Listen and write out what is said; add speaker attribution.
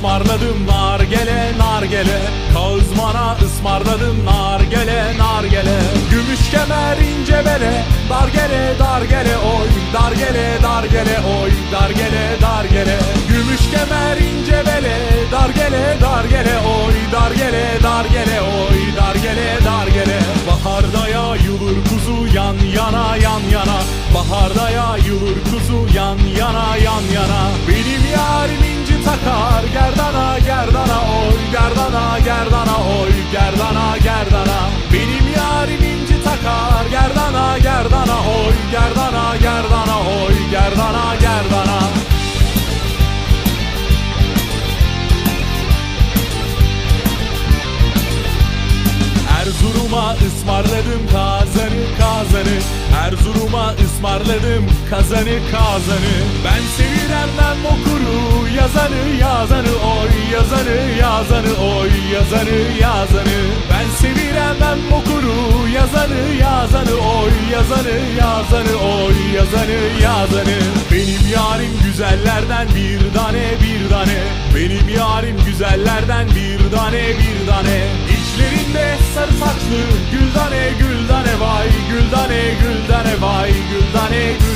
Speaker 1: ısmarladım nargele nargele. Kağızmana ısmarladım nargele nargele. Gümüş kemer ince bele. Dargele dargele oy. Dargele dargele oy. Dargele dargele. Gümüş kemer ince bele. Dargele dargele oy. Dargele dargele oy. Dargele dargele. Baharda yayılır kuzu yan yana yan yana. Baharda yayılır kuzu yan yana yan yana. Benim yarim takar gerdana gerdana oy Gerdana gerdana oy Gerdana gerdana. Benim yarim inci takar gerdana gerdana oy Gerdana gerdana oy Gerdana gerdana. Erzurum'a ısmarladım kazanı kazanı Erzurum'a ısmarladım kazanı kazanı. Ben seviremden okuru yazanı yazanı oy yazanı yazanı oy yazanı yazanı. Ben seviremden okuru yazanı yazanı oy yazanı yazanı oy yazanı yazanı. Benim yarim güzellerden bir tane bir tane. Benim yarim güzellerden bir tane bir tane. İçlerinde sarı saçlı güldane güldane vay güldane